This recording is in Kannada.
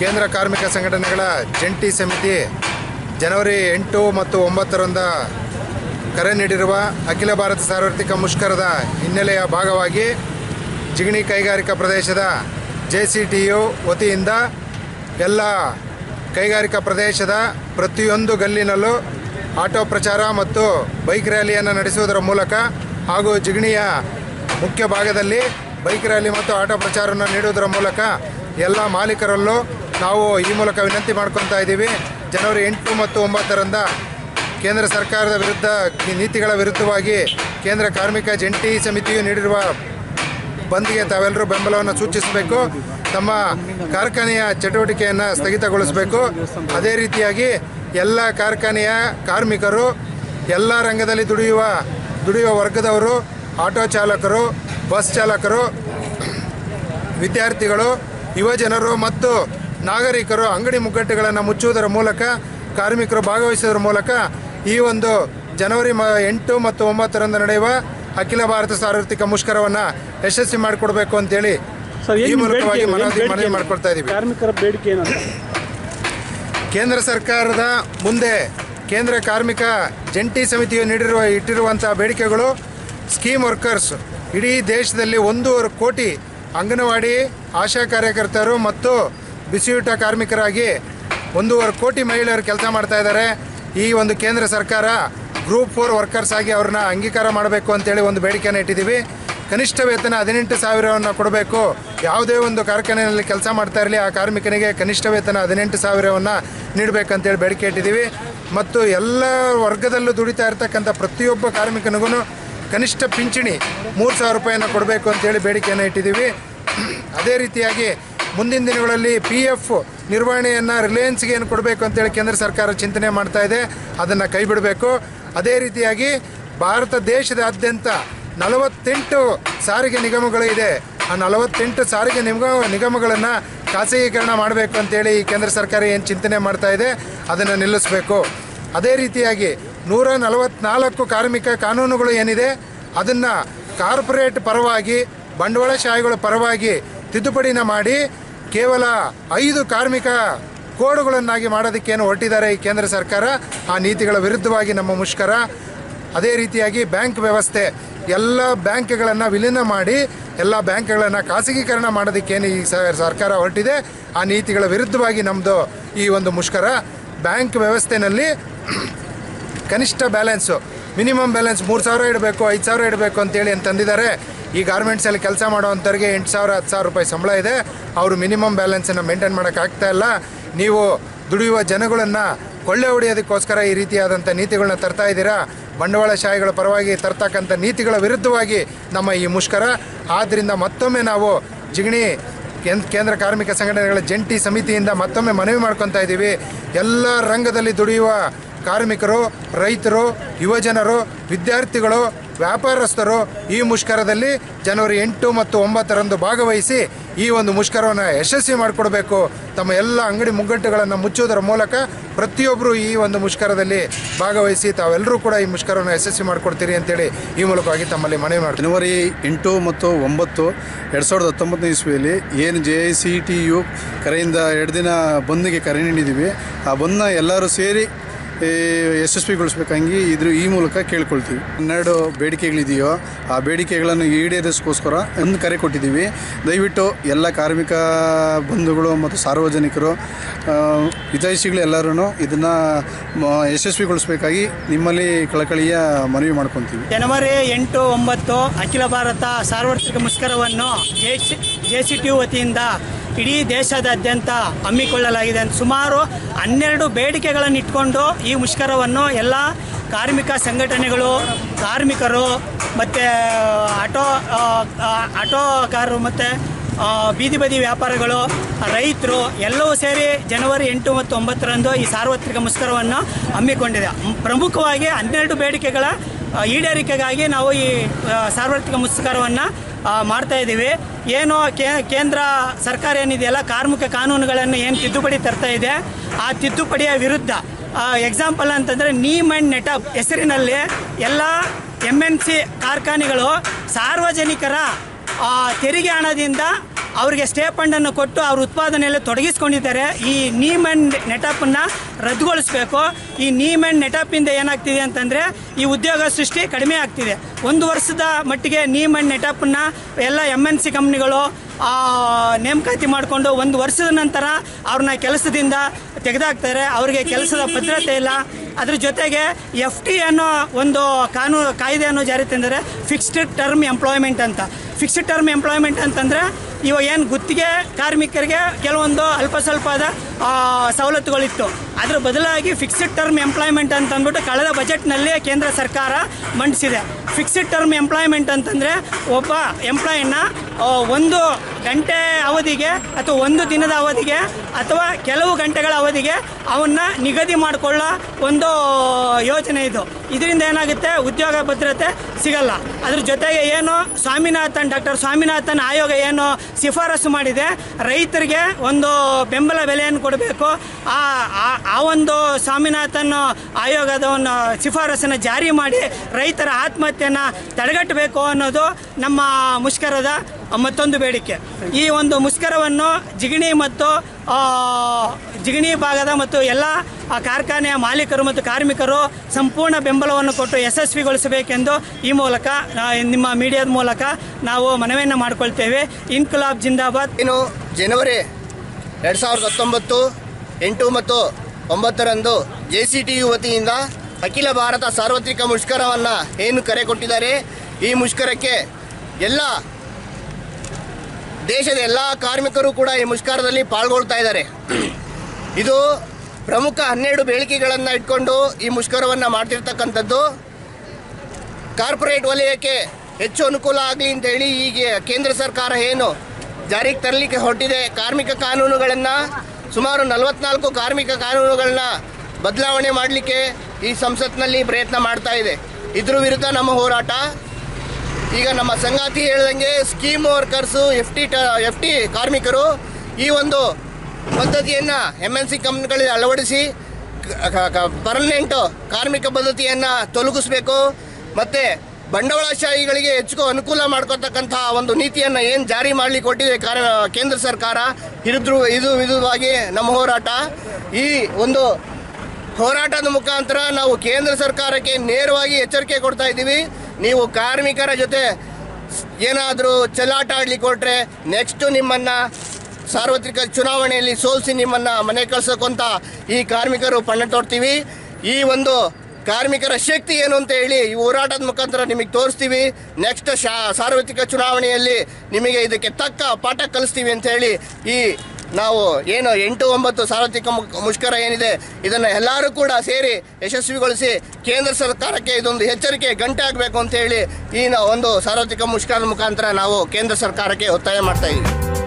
ಕೇಂದ್ರ ಕಾರ್ಮಿಕ ಸಂಘಟನೆಗಳ ಜಂಟಿ ಸಮಿತಿ ಜನವರಿ ಎಂಟು ಮತ್ತು ಒಂಬತ್ತರಂದ ಕರೆ ನೀಡಿರುವ ಅಖಿಲ ಭಾರತ ಸಾರ್ವತ್ರಿಕ ಮುಷ್ಕರದ ಹಿನ್ನೆಲೆಯ ಭಾಗವಾಗಿ ಜಿಗಣಿ ಕೈಗಾರಿಕಾ ಪ್ರದೇಶದ ಜೆ ಸಿ ಟಿ ಯು ವತಿಯಿಂದ ಎಲ್ಲ ಕೈಗಾರಿಕಾ ಪ್ರದೇಶದ ಪ್ರತಿಯೊಂದು ಗಲ್ಲಿನಲ್ಲೂ ಆಟೋ ಪ್ರಚಾರ ಮತ್ತು ಬೈಕ್ ರ್ಯಾಲಿಯನ್ನು ನಡೆಸುವುದರ ಮೂಲಕ ಹಾಗೂ ಜಿಗಣಿಯ ಮುಖ್ಯ ಭಾಗದಲ್ಲಿ ಬೈಕ್ ರ್ಯಾಲಿ ಮತ್ತು ಆಟೋ ಪ್ರಚಾರವನ್ನು ನೀಡುವುದರ ಮೂಲಕ ಎಲ್ಲ ಮಾಲೀಕರಲ್ಲೂ ನಾವು ಈ ಮೂಲಕ ವಿನಂತಿ ಮಾಡ್ಕೊತಾ ಇದ್ದೀವಿ. ಜನವರಿ ಎಂಟು ಮತ್ತು ಒಂಬತ್ತರಂದ ಕೇಂದ್ರ ಸರ್ಕಾರದ ವಿರುದ್ಧ ನೀತಿಗಳ ವಿರುದ್ಧವಾಗಿ ಕೇಂದ್ರ ಕಾರ್ಮಿಕ ಜಂಟಿ ಸಮಿತಿಯು ನೀಡಿರುವ ಬಂದ್ಗೆ ತಾವೆಲ್ಲರೂ ಬೆಂಬಲವನ್ನು ಸೂಚಿಸಬೇಕು. ತಮ್ಮ ಕಾರ್ಖಾನೆಯ ಚಟುವಟಿಕೆಯನ್ನು ಸ್ಥಗಿತಗೊಳಿಸಬೇಕು. ಅದೇ ರೀತಿಯಾಗಿ ಎಲ್ಲ ಕಾರ್ಖಾನೆಯ ಕಾರ್ಮಿಕರು, ಎಲ್ಲ ರಂಗದಲ್ಲಿ ದುಡಿಯುವ ದುಡಿಯುವ ವರ್ಗದವರು, ಆಟೋ ಚಾಲಕರು, ಬಸ್ ಚಾಲಕರು, ವಿದ್ಯಾರ್ಥಿಗಳು, ಯುವಜನರು ಮತ್ತು ನಾಗರಿಕರು ಅಂಗಡಿ ಮುಗ್ಗಟ್ಟುಗಳನ್ನು ಮುಚ್ಚುವುದರ ಮೂಲಕ ಕಾರ್ಮಿಕರು ಭಾಗವಹಿಸುವುದರ ಮೂಲಕ ಈ ಒಂದು ಜನವರಿ ಮ ಎಂಟು ಮತ್ತು ಒಂಬತ್ತರಂದು ನಡೆಯುವ ಅಖಿಲ ಭಾರತ ಸಾರ್ವತ್ರಿಕ ಮುಷ್ಕರವನ್ನು ಯಶಸ್ವಿ ಮಾಡಿಕೊಡ್ಬೇಕು ಅಂತೇಳಿ ಈ ಮೂಲಕವಾಗಿ ಮನವಿ ಮನವಿ ಮಾಡಿಕೊಡ್ತಾ ಇದ್ದೀವಿ ಕಾರ್ಮಿಕರ ಬೇಡಿಕೆ ಕೇಂದ್ರ ಸರ್ಕಾರದ ಮುಂದೆ ಕೇಂದ್ರ ಕಾರ್ಮಿಕ ಜಂಟಿ ಸಮಿತಿಯು ನೀಡಿರುವ ಇಟ್ಟಿರುವಂಥ ಬೇಡಿಕೆಗಳು ಸ್ಕೀಮ್ ವರ್ಕರ್ಸ್. ಇಡೀ ದೇಶದಲ್ಲಿ ಒಂದೂವರೆ ಕೋಟಿ ಅಂಗನವಾಡಿ ಆಶಾ ಕಾರ್ಯಕರ್ತರು ಮತ್ತು ಬಿಸಿಯೂಟ ಕಾರ್ಮಿಕರಾಗಿ ಒಂದೂವರೆ ಕೋಟಿ ಮಹಿಳೆಯರು ಕೆಲಸ ಮಾಡ್ತಾ ಇದ್ದಾರೆ. ಈ ಒಂದು ಕೇಂದ್ರ ಸರ್ಕಾರ ಗ್ರೂಪ್ ಫೋರ್ ವರ್ಕರ್ಸ್ ಆಗಿ ಅವ್ರನ್ನ ಅಂಗೀಕಾರ ಮಾಡಬೇಕು ಅಂತೇಳಿ ಒಂದು ಬೇಡಿಕೆಯನ್ನು ಇಟ್ಟಿದ್ದೀವಿ. ಕನಿಷ್ಠ ವೇತನ ಹದಿನೆಂಟು ಸಾವಿರವನ್ನು ಕೊಡಬೇಕು. ಯಾವುದೇ ಒಂದು ಕಾರ್ಖಾನೆಯಲ್ಲಿ ಕೆಲಸ ಮಾಡ್ತಾ ಇರಲಿ, ಆ ಕಾರ್ಮಿಕನಿಗೆ ಕನಿಷ್ಠ ವೇತನ ಹದಿನೆಂಟು ಸಾವಿರವನ್ನು ನೀಡಬೇಕಂತೇಳಿ ಬೇಡಿಕೆ ಇಟ್ಟಿದ್ದೀವಿ. ಮತ್ತು ಎಲ್ಲ ವರ್ಗದಲ್ಲೂ ದುಡಿತಾ ಇರ್ತಕ್ಕಂಥ ಪ್ರತಿಯೊಬ್ಬ ಕಾರ್ಮಿಕನಿಗೂ ಕನಿಷ್ಠ ಪಿಂಚಣಿ ಮೂರು ಸಾವಿರ ರೂಪಾಯಿಯನ್ನು ಕೊಡಬೇಕು ಅಂತೇಳಿ ಬೇಡಿಕೆಯನ್ನು ಇಟ್ಟಿದ್ದೀವಿ. ಅದೇ ರೀತಿಯಾಗಿ ಮುಂದಿನ ದಿನಗಳಲ್ಲಿ ಪಿ ಎಫ್ ನಿರ್ವಹಣೆಯನ್ನು ರಿಲಯನ್ಸ್ಗೆ ಏನು ಕೊಡಬೇಕು ಅಂತೇಳಿ ಕೇಂದ್ರ ಸರ್ಕಾರ ಚಿಂತನೆ ಮಾಡ್ತಾ ಇದೆ, ಅದನ್ನು ಕೈ ಬಿಡಬೇಕು ಅದೇ ರೀತಿಯಾಗಿ ಭಾರತ ದೇಶದಾದ್ಯಂತ ನಲವತ್ತೆಂಟು ಸಾರಿಗೆ ನಿಗಮಗಳಿದೆ. ಆ ನಲವತ್ತೆಂಟು ಸಾರಿಗೆ ನಿಗಮ, ನಿಗಮಗಳನ್ನು ಖಾಸಗೀಕರಣ ಮಾಡಬೇಕು ಅಂತೇಳಿ ಈ ಕೇಂದ್ರ ಸರ್ಕಾರ ಏನು ಚಿಂತನೆ ಮಾಡ್ತಾ ಇದೆ, ಅದನ್ನು ನಿಲ್ಲಿಸಬೇಕು. ಅದೇ ರೀತಿಯಾಗಿ ನೂರ ನಲವತ್ನಾಲ್ಕು ಕಾರ್ಮಿಕ ಕಾನೂನುಗಳು ಏನಿದೆ, ಅದನ್ನು ಕಾರ್ಪೊರೇಟ್ ಪರವಾಗಿ ಬಂಡವಾಳಶಾಹಿಗಳ ಪರವಾಗಿ ತಿದ್ದುಪಡಿನ ಮಾಡಿ ಕೇವಲ ಐದು ಕಾರ್ಮಿಕ ಕೋಡುಗಳನ್ನಾಗಿ ಮಾಡೋದಕ್ಕೇನು ಹೊರಟಿದ್ದಾರೆ ಈ ಕೇಂದ್ರ ಸರ್ಕಾರ. ಆ ನೀತಿಗಳ ವಿರುದ್ಧವಾಗಿ ನಮ್ಮ ಮುಷ್ಕರ. ಅದೇ ರೀತಿಯಾಗಿ ಬ್ಯಾಂಕ್ ವ್ಯವಸ್ಥೆ, ಎಲ್ಲ ಬ್ಯಾಂಕ್ಗಳನ್ನು ವಿಲೀನ ಮಾಡಿ, ಎಲ್ಲ ಬ್ಯಾಂಕ್ಗಳನ್ನು ಖಾಸಗೀಕರಣ ಮಾಡೋದಕ್ಕೇನು ಈ ಸರ್ಕಾರ ಹೊರಟಿದೆ. ಆ ನೀತಿಗಳ ವಿರುದ್ಧವಾಗಿ ನಮ್ಮದು ಈ ಒಂದು ಮುಷ್ಕರ. ಬ್ಯಾಂಕ್ ವ್ಯವಸ್ಥೆಯಲ್ಲಿ ಕನಿಷ್ಠ ಬ್ಯಾಲೆನ್ಸು ಮಿನಿಮಮ್ ಬ್ಯಾಲೆನ್ಸ್ ಮೂರು ಸಾವಿರ ಇಡಬೇಕು, ಐದು ಸಾವಿರ ಇಡಬೇಕು ಅಂತೇಳಿ ಅಂತ ತಂದಿದ್ದಾರೆ. ಈ ಗಾರ್ಮೆಂಟ್ಸಲ್ಲಿ ಕೆಲಸ ಮಾಡೋವಂಥವ್ರಿಗೆ ಎಂಟು ಸಾವಿರ, ಹತ್ತು ಸಾವಿರ ರೂಪಾಯಿ ಸಂಬಳ ಇದೆ. ಅವರು ಮಿನಿಮಮ್ ಬ್ಯಾಲೆನ್ಸನ್ನು ಮೇಂಟೈನ್ ಮಾಡೋಕ್ಕಾಗ್ತಾ ಇಲ್ಲ. ನೀವು ದುಡಿಯುವ ಜನಗಳನ್ನು ಕೊಳ್ಳೆ ಹೊಡೆಯೋದಕ್ಕೋಸ್ಕರ ಈ ರೀತಿಯಾದಂಥ ನೀತಿಗಳನ್ನ ತರ್ತಾ ಇದ್ದೀರಾ? ಬಂಡವಾಳಶಾಹಿಗಳ ಪರವಾಗಿ ತರ್ತಕ್ಕಂಥ ನೀತಿಗಳ ವಿರುದ್ಧವಾಗಿ ನಮ್ಮ ಈ ಮುಷ್ಕರ. ಆದ್ದರಿಂದ ಮತ್ತೊಮ್ಮೆ ನಾವು ಜಿಗಣಿ ಕೇಂದ್ರ ಕಾರ್ಮಿಕ ಸಂಘಟನೆಗಳ ಜಂಟಿ ಸಮಿತಿಯಿಂದ ಮತ್ತೊಮ್ಮೆ ಮನವಿ ಮಾಡ್ಕೊತಾ ಇದ್ದೀವಿ. ಎಲ್ಲ ರಂಗದಲ್ಲಿ ದುಡಿಯುವ ಕಾರ್ಮಿಕರು, ರೈತರು, ಯುವಜನರು, ವಿದ್ಯಾರ್ಥಿಗಳು, ವ್ಯಾಪಾರಸ್ಥರು ಈ ಮುಷ್ಕರದಲ್ಲಿ ಜನವರಿ ಎಂಟು ಮತ್ತು ಒಂಬತ್ತರಂದು ಭಾಗವಹಿಸಿ ಈ ಒಂದು ಮುಷ್ಕರವನ್ನು ಯಶಸ್ವಿ ಮಾಡಿಕೊಡಬೇಕು. ತಮ್ಮ ಎಲ್ಲ ಅಂಗಡಿ ಮುಗ್ಗಟ್ಟುಗಳನ್ನು ಮುಚ್ಚುವುದರ ಮೂಲಕ ಪ್ರತಿಯೊಬ್ಬರು ಈ ಒಂದು ಮುಷ್ಕರದಲ್ಲಿ ಭಾಗವಹಿಸಿ ತಾವೆಲ್ಲರೂ ಕೂಡ ಈ ಮುಷ್ಕರವನ್ನು ಯಶಸ್ವಿ ಮಾಡಿಕೊಡ್ತೀರಿ ಅಂತೇಳಿ ಈ ಮೂಲಕವಾಗಿ ತಮ್ಮಲ್ಲಿ ಮನವಿ ಮಾಡ್ತೀನಿ ಜನವರಿ ಎಂಟು ಮತ್ತು ಒಂಬತ್ತು ಎರಡು ಸಾವಿರದ ಹತ್ತೊಂಬತ್ತನೇ ಇಸ್ವಿಯಲ್ಲಿ ಏನು ಜೆ ಸಿ ಟಿ ಯು ಕರೆಯಿಂದ ಎರಡು ದಿನ ಬಂದ್ಗೆ ಕರೆ ನೀಡಿದ್ದೀವಿ ಆ ಬಂದನ್ನ ಎಲ್ಲರೂ ಸೇರಿ ಯಶಸ್ವಿಗೊಳಿಸ್ಬೇಕಂಗಿ ಇದ್ರ ಈ ಮೂಲಕ ಕೇಳ್ಕೊಳ್ತೀವಿ. ಹನ್ನೆರಡು ಬೇಡಿಕೆಗಳಿದೆಯೋ, ಆ ಬೇಡಿಕೆಗಳನ್ನು ಈಡೇರಿಸೋಸ್ಕರ ಒಂದು ಕರೆ ಕೊಟ್ಟಿದ್ದೀವಿ. ದಯವಿಟ್ಟು ಎಲ್ಲ ಕಾರ್ಮಿಕ ಬಂಧುಗಳು ಮತ್ತು ಸಾರ್ವಜನಿಕರು ಹಿತೈಷಿಗಳು ಎಲ್ಲರೂ ಇದನ್ನು ಯಶಸ್ವಿಗೊಳಿಸ್ಬೇಕಾಗಿ ನಿಮ್ಮಲ್ಲಿ ಕಳಕಳಿಯ ಮನವಿ ಮಾಡ್ಕೊತೀವಿ. ಜನವರಿ ಎಂಟು ಒಂಬತ್ತು ಅಖಿಲ ಭಾರತ ಸಾರ್ವತ್ರಿಕ ಮುಷ್ಕರವನ್ನು ಜೆ ಸಿ ಟಿ ವತಿಯಿಂದ ಇಡೀ ದೇಶದಾದ್ಯಂತ ಹಮ್ಮಿಕೊಳ್ಳಲಾಗಿದೆ. ಸುಮಾರು ಹನ್ನೆರಡು ಬೇಡಿಕೆಗಳನ್ನು ಇಟ್ಕೊಂಡು ಈ ಮುಷ್ಕರವನ್ನು ಎಲ್ಲ ಕಾರ್ಮಿಕ ಸಂಘಟನೆಗಳು, ಕಾರ್ಮಿಕರು ಮತ್ತು ಆಟೋ ಆಟೋ ಕಾರು ಮತ್ತು ಬೀದಿ ಬದಿ ವ್ಯಾಪಾರಗಳು, ರೈತರು ಎಲ್ಲವೂ ಸೇರಿ ಜನವರಿ ಎಂಟು ಮತ್ತು ಒಂಬತ್ತರಂದು ಈ ಸಾರ್ವತ್ರಿಕ ಮುಷ್ಕರವನ್ನು ಹಮ್ಮಿಕೊಂಡಿದೆ. ಪ್ರಮುಖವಾಗಿ ಹನ್ನೆರಡು ಬೇಡಿಕೆಗಳ ಈಡೇರಿಕೆಗಾಗಿ ನಾವು ಈ ಸಾರ್ವತ್ರಿಕ ಮುಷ್ಕರವನ್ನು ಮಾಡ್ತಾ ಇದ್ದೀವಿ. ಏನು ಕೇಂದ್ರ ಸರ್ಕಾರ ಏನಿದೆಯಲ್ಲ, ಕಾರ್ಮಿಕ ಕಾನೂನುಗಳನ್ನು ಏನು ತಿದ್ದುಪಡಿ ತರ್ತಾ ಇದೆ, ಆ ತಿದ್ದುಪಡಿಯ ವಿರುದ್ಧ ಎಕ್ಸಾಂಪಲ್ ಅಂತಂದರೆ ನೀಮ್ ಆ್ಯಂಡ್ ನೆಟಪ್ ಹೆಸರಿನಲ್ಲಿ ಎಲ್ಲ ಎಂ ಎನ್ ಸಿ ಕಾರ್ಖಾನೆಗಳು ಸಾರ್ವಜನಿಕರ ಆ, ತೆರಿಗೆ ಹಣದಿಂದ ಅವರಿಗೆ ಸ್ಟೇ ಫಂಡನ್ನು ಕೊಟ್ಟು ಅವ್ರ ಉತ್ಪಾದನೆಯಲ್ಲಿ ತೊಡಗಿಸ್ಕೊಂಡಿದ್ದಾರೆ. ಈ ನೀಮ್ ಆ್ಯಂಡ್ ನೆಟಪ್ಪನ್ನು ರದ್ದುಗೊಳಿಸ್ಬೇಕು. ಈ ನೀಮ್ ಆ್ಯಂಡ್ ನೆಟಪ್ಪಿಂದ ಏನಾಗ್ತಿದೆ ಅಂತಂದರೆ ಈ ಉದ್ಯೋಗ ಸೃಷ್ಟಿ ಕಡಿಮೆ ಆಗ್ತಿದೆ. ಒಂದು ವರ್ಷದ ಮಟ್ಟಿಗೆ ನೀಮ್ ಆ್ಯಂಡ್ ನೆಟಪ್ಪನ್ನು ಎಲ್ಲ ಎಂ ಎನ್ ಸಿ ಕಂಪ್ನಿಗಳು ನೇಮಕಾತಿ ಮಾಡಿಕೊಂಡು ಒಂದು ವರ್ಷದ ನಂತರ ಅವ್ರನ್ನ ಕೆಲಸದಿಂದ ತೆಗೆದಾಕ್ತಾರೆ. ಅವರಿಗೆ ಕೆಲಸದ ಭದ್ರತೆ ಇಲ್ಲ. ಅದ್ರ ಜೊತೆಗೆ ಎಫ್ ಟಿ ಅನ್ನೋ ಒಂದು ಕಾನೂನು ಕಾಯ್ದೆಯನ್ನು ಜಾರಿ ತಂದರೆ ಫಿಕ್ಸ್ಡ್ ಟರ್ಮ್ ಎಂಪ್ಲಾಯ್ಮೆಂಟ್ ಅಂತ. ಫಿಕ್ಸ್ಡ್ ಟರ್ಮ್ ಎಂಪ್ಲಾಯ್ಮೆಂಟ್ ಅಂತಂದರೆ ಇವಾಗ ಏನು ಗುತ್ತಿಗೆ ಕಾರ್ಮಿಕರಿಗೆ ಕೆಲವೊಂದು ಅಲ್ಪ ಸ್ವಲ್ಪದ ಸವಲತ್ತುಗಳಿತ್ತು. ಅದ್ರ ಬದಲಾಗಿ ಫಿಕ್ಸ್ಡ್ ಟರ್ಮ್ ಎಂಪ್ಲಾಯ್ಮೆಂಟ್ ಅಂತ ಅಂದ್ಬಿಟ್ಟು ಕಳೆದ ಬಜೆಟ್ನಲ್ಲಿ ಕೇಂದ್ರ ಸರ್ಕಾರ ಮಂಡಿಸಿದೆ. ಫಿಕ್ಸ್ಡ್ ಟರ್ಮ್ ಎಂಪ್ಲಾಯ್ಮೆಂಟ್ ಅಂತಂದರೆ ಒಬ್ಬ ಎಂಪ್ಲಾಯನ್ನ ಒಂದು ಗಂಟೆ ಅವಧಿಗೆ ಅಥವಾ ಒಂದು ದಿನದ ಅವಧಿಗೆ ಅಥವಾ ಕೆಲವು ಗಂಟೆಗಳ ಅವಧಿಗೆ ಅವನ್ನ ನಿಗದಿ ಮಾಡಿಕೊಳ್ಳೋ ಒಂದು ಯೋಜನೆ ಇದು. ಇದರಿಂದ ಏನಾಗುತ್ತೆ? ಉದ್ಯೋಗ ಭದ್ರತೆ ಸಿಗಲ್ಲ. ಅದ್ರ ಜೊತೆಗೆ ಏನು? ಸ್ವಾಮಿನಾಥನ್, ಡಾಕ್ಟರ್ ಸ್ವಾಮಿನಾಥನ್ ಆಯೋಗ ಏನು ಶಿಫಾರಸು ಮಾಡಿದೆ. ರೈತರಿಗೆ ಒಂದು ಬೆಂಬಲ ಬೆಲೆಯನ್ನು ಕೊಡಬೇಕು. ಆ ಆ- ಒಂದು ಸ್ವಾಮಿನಾಥನ್ ಆಯೋಗದ ಒಂದು ಶಿಫಾರಸನ್ನು ಜಾರಿ ಮಾಡಿ ರೈತರ ಆತ್ಮಹತ್ಯೆಯನ್ನು ತಡೆಗಟ್ಟಬೇಕು ಅನ್ನೋದು ನಮ್ಮ ಮುಷ್ಕರದ ಮತ್ತೊಂದು ಬೇಡಿಕೆ. ಈ ಒಂದು ಮುಷ್ಕರವನ್ನು ಜಿಗಣಿ ಮತ್ತು ಜಿಗಣಿ ಭಾಗದ ಮತ್ತು ಎಲ್ಲ ಕಾರ್ಖಾನೆಯ ಮಾಲೀಕರು ಮತ್ತು ಕಾರ್ಮಿಕರು ಸಂಪೂರ್ಣ ಬೆಂಬಲವನ್ನು ಕೊಟ್ಟು ಯಶಸ್ವಿಗೊಳಿಸಬೇಕೆಂದು ಈ ಮೂಲಕ ನಿಮ್ಮ ಮೀಡಿಯಾದ ಮೂಲಕ ನಾವು ಮನವಿಯನ್ನು ಮಾಡಿಕೊಳ್ತೇವೆ. ಇನ್ಕುಲಾಬ್ ಜಿಂದಾಬಾದ್. ಇನ್ನು ಜನವರಿ ಎರಡು ಸಾವಿರದ ಹತ್ತೊಂಬತ್ತು, ಎಂಟು ಮತ್ತು ಒಂಬತ್ತರಂದು ಜೆ ಸಿ ಟಿ ಯು ವತಿಯಿಂದ ಅಖಿಲ ಭಾರತ ಸಾರ್ವತ್ರಿಕ ಮುಷ್ಕರವನ್ನು ಏನು ಕರೆ ಕೊಟ್ಟಿದ್ದಾರೆ? ಈ ಮುಷ್ಕರಕ್ಕೆ ಎಲ್ಲ ದೇಶದ ಎಲ್ಲ ಕಾರ್ಮಿಕರು ಕೂಡ ಈ ಮುಷ್ಕರದಲ್ಲಿ ಪಾಲ್ಗೊಳ್ತಾ ಇದ್ದಾರೆ. ಇದು ಪ್ರಮುಖ ಹನ್ನೆರಡು ಬೇಡಿಕೆಗಳನ್ನು ಇಟ್ಕೊಂಡು ಈ ಮುಷ್ಕರವನ್ನು ಮಾಡ್ತಿರ್ತಕ್ಕಂಥದ್ದು. ಕಾರ್ಪೊರೇಟ್ ವಲಯಕ್ಕೆ ಹೆಚ್ಚು ಅನುಕೂಲ ಆಗಲಿ ಅಂತ ಹೇಳಿ ಈಗ ಕೇಂದ್ರ ಸರ್ಕಾರ ಏನು ಜಾರಿಗೆ ತರಲಿಕ್ಕೆ ಹೊರಟಿದೆ. ಕಾರ್ಮಿಕ ಕಾನೂನುಗಳನ್ನು ಸುಮಾರು ನಲವತ್ನಾಲ್ಕು ಕಾರ್ಮಿಕ ಕಾನೂನುಗಳನ್ನ ಬದಲಾವಣೆ ಮಾಡಲಿಕ್ಕೆ ಈ ಸಂಸತ್ನಲ್ಲಿ ಪ್ರಯತ್ನ ಮಾಡ್ತಾ ಇದೆ. ಇದ್ರ ವಿರುದ್ಧ ನಮ್ಮ ಹೋರಾಟ. ಈಗ ನಮ್ಮ ಸಂಗಾತಿ ಹೇಳ್ದಂಗೆ scheme workers, F T F T ಕಾರ್ಮಿಕರು ಈ ಒಂದು ಪದ್ಧತಿಯನ್ನು ಎಂ ಎನ್ ಸಿ ಕಂಪ್ನಿಗಳಿಗೆ ಅಳವಡಿಸಿ ಪರ್ಮನೆಂಟು ಕಾರ್ಮಿಕ ಪದ್ಧತಿಯನ್ನು ತೊಲಗಿಸ್ಬೇಕು. ಮತ್ತು ಬಂಡವಾಳಶಾಹಿಗಳಿಗೆ ಹೆಚ್ಚು ಅನುಕೂಲ ಮಾಡ್ಕೊತಕ್ಕಂತಹ ಒಂದು ನೀತಿಯನ್ನು ಏನು ಜಾರಿ ಮಾಡಲಿಕ್ಕೆ ಕೊಟ್ಟಿದೆ ಕಾರ ಕೇಂದ್ರ ಸರ್ಕಾರ ಇದ್ರ ಇದು ವಿಧವಾಗಿ ನಮ್ಮ ಹೋರಾಟ. ಈ ಒಂದು ಹೋರಾಟದ ಮುಖಾಂತರ ನಾವು ಕೇಂದ್ರ ಸರ್ಕಾರಕ್ಕೆ ನೇರವಾಗಿ ಎಚ್ಚರಿಕೆ ಕೊಡ್ತಾ ಇದ್ದೀವಿ. ನೀವು ಕಾರ್ಮಿಕರ ಜೊತೆ ಏನಾದರೂ ಚಲಾಟ ಆಡ್ಲಿಕ್ಕೆ ಕೊಟ್ಟರೆ ನೆಕ್ಸ್ಟ್ ನಿಮ್ಮನ್ನು ಸಾರ್ವತ್ರಿಕ ಚುನಾವಣೆಯಲ್ಲಿ ಸೋಲಿಸಿ ನಿಮ್ಮನ್ನು ಮನೆ ಕಳ್ಸೋಕ್ಕಂತ ಈ ಕಾರ್ಮಿಕರು ಪಣ ತೊಡ್ತೀವಿ ಈ ಒಂದು ಕಾರ್ಮಿಕರ ಶಕ್ತಿ ಏನು ಅಂತ ಹೇಳಿ ಈ ಹೋರಾಟದ ಮುಖಾಂತರ ನಿಮಗೆ ತೋರಿಸ್ತೀವಿ. ನೆಕ್ಸ್ಟ್ ಶಾ, ಸಾರ್ವತ್ರಿಕ ಚುನಾವಣೆಯಲ್ಲಿ ನಿಮಗೆ ಇದಕ್ಕೆ ತಕ್ಕ ಪಾಠ ಕಲಿಸ್ತೀವಿ ಅಂತ ಹೇಳಿ ಈ ನಾವು ಏನು ಎಂಟು ಒಂಬತ್ತು ಸಾರ್ವತ್ರಿಕ ಮುಷ್ಕರ ಏನಿದೆ, ಇದನ್ನು ಎಲ್ಲರೂ ಕೂಡ ಸೇರಿ ಯಶಸ್ವಿಗೊಳಿಸಿ ಕೇಂದ್ರ ಸರ್ಕಾರಕ್ಕೆ ಇದೊಂದು ಎಚ್ಚರಿಕೆ ಗಂಟೆ ಆಗಬೇಕು ಅಂತ ಹೇಳಿ ಈ ಒಂದು ಸಾರ್ವತ್ರಿಕ ಮುಷ್ಕರದ ಮುಖಾಂತರ ನಾವು ಕೇಂದ್ರ ಸರ್ಕಾರಕ್ಕೆ ಒತ್ತಾಯ ಮಾಡ್ತಾ ಇದ್ದೀವಿ.